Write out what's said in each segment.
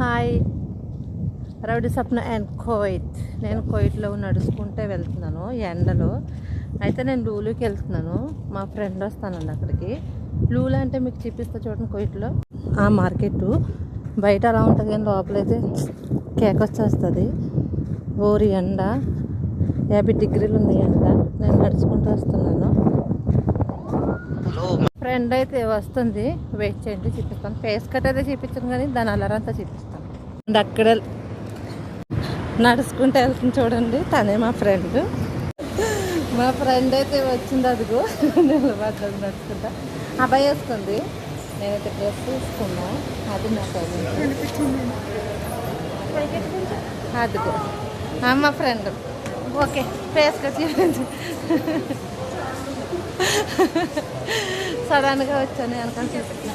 Hi. Rowdy Sapna and కోయిట్. నేను కోయిట్లో నడుచుకుంటే వెళ్తున్నాను ఎండలో. అయితే నేను లూలుకి వెళ్తున్నాను. మా ఫ్రెండ్ వస్తానండి అక్కడికి. లూలు అంటే మీకు చూపిస్తా చూడండి కోయిట్లో. ఆ మార్కెట్. బయట అలా ఉంటుంది కానీ లోపలైతే కేక్ వచ్చేస్తుంది. ఓరి ఎండ. యాభై డిగ్రీలు ఉంది ఎండ. నేను నడుచుకుంటూ వస్తున్నాను. ఫ్రెండ్ అయితే వస్తుంది. వెయిట్ చేయండి చూపిస్తాను. ఫేస్ కట్ అయితే చూపించాను కానీ దాని అల్లరంతా చూపిస్తాను. అండ్ అక్కడ నడుచుకుంటూ వెళ్తుంది చూడండి. తనే మా ఫ్రెండ్ మా ఫ్రెండ్ అయితే వచ్చింది అదిగో. నిలబడ్డది నడుచుకుంటా. అబ్బాయి వేసుకుంది నేనైతే డ్రెస్ తీసుకున్నా అది నాకు అదిగో. మా ఫ్రెండ్ ఓకే ఫేస్ కట్ చూపించు సడన్గా వచ్చాను అనుకొని చూపించిన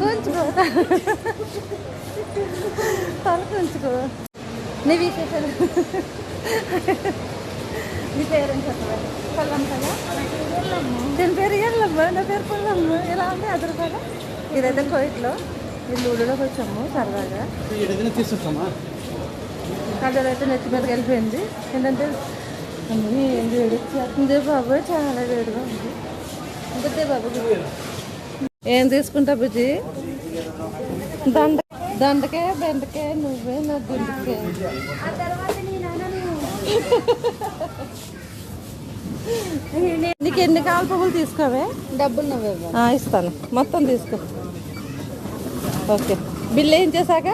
కొంచుకో తల కొంచుకో నీ విశేషాలు? నీ పేరేం చెప్పవా? పల్లమ్మ కదా? దీని పేరు ఎల్లమ్మ నా పేరు పల్లమ్మ. ఎలా ఉంది అదరపాల ఇదైతే కోయిట్లో. ఈ లూడులోకి వచ్చాము సరదాగా. అదైతే నెత్తి మీదకి వెళ్ళిపోయింది. ఏంటంటే అమ్మీ ఏం వేడి వచ్చేస్తుంది బాబు చాలా వేడిగా ఉంది. ఏం తీసుకుంటా బుజ్జి? దండ దండకే బెండకే నువ్వే నా గుండెకే నీకు ఎన్ని కావాలి పువ్వులు తీసుకోవే డబ్బులు నువ్వే ఇస్తాను. మొత్తం తీసుకో. ఓకే. బిల్ ఏం చేశాక?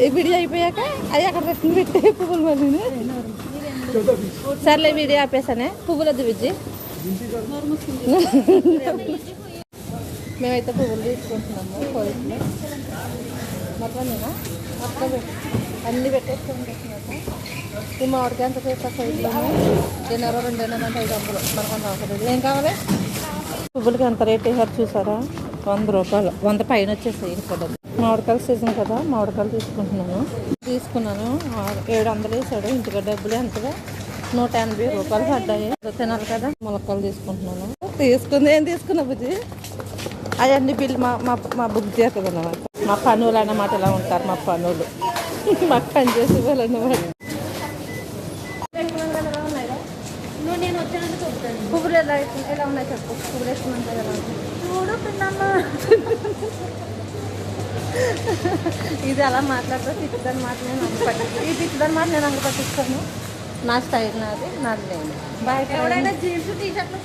ఈ వీడియో అయిపోయాక అవి అక్కడ పెట్టే పువ్వులు మళ్ళీ. సర్లే వీడియో ఆపేసానే పువ్వులు వద్దు విజ్జి మేమైతే పువ్వులు తీసుకుంటున్నాము కోయిట్లో మొత్తం మొత్తం అన్నీ పెట్టేసుకుంటున్నాము ఈ మామిడికాయ ఎంత చేస్తా? కోయిట్లోనే డిన్నర్ రెండున్నర అంటే ఐదు వందలు. మనకు అవసరం ఏం కావాలి? పువ్వులకి ఎంత రేట్ వేసారు చూసారా? వంద రూపాయలు. వంద పైన వచ్చేసాయి ఇక్కడ మామిడికాయల సీజన్ కదా. మామిడికాయలు తీసుకుంటున్నాను. తీసుకున్నాను. ఆ, ఏడు వందలు వేసాడు ఇంటికి డబ్బులు ఎంతగా నూట ఎనభై రూపాయలు పడ్డాయి. తినాలి కదా ములక్కలు తీసుకుంటున్నాను. తీసుకుంది ఏం తీసుకున్నా బుజ్జి? అవన్నీ బిల్లు మా మా మా బుక్ చేస్తుంది అన్నమాట. మా పనులు అన్నమాట ఇలా ఉంటారు మా పనులు. మాకు పని చేసే వాళ్ళు అన్నమాట. పువ్వులు ఎలా ఎలా ఉన్నాయి చెప్పు. పువ్వులు వేసుకున్నాను ఎలా ఉన్నాయి చూడు పిన్నమ్మ. ఇది అలా మాట్లాడితే తిట్టుదని మాట నేను అంగ పట్టిస్తాను ఈ తిట్టుదని మాట నేను అంగ పట్టిస్తాను నా స్టైల్ నాది నాది నేను బాయ్ ఎవడైనా జీన్స్ టీ షర్ట్లు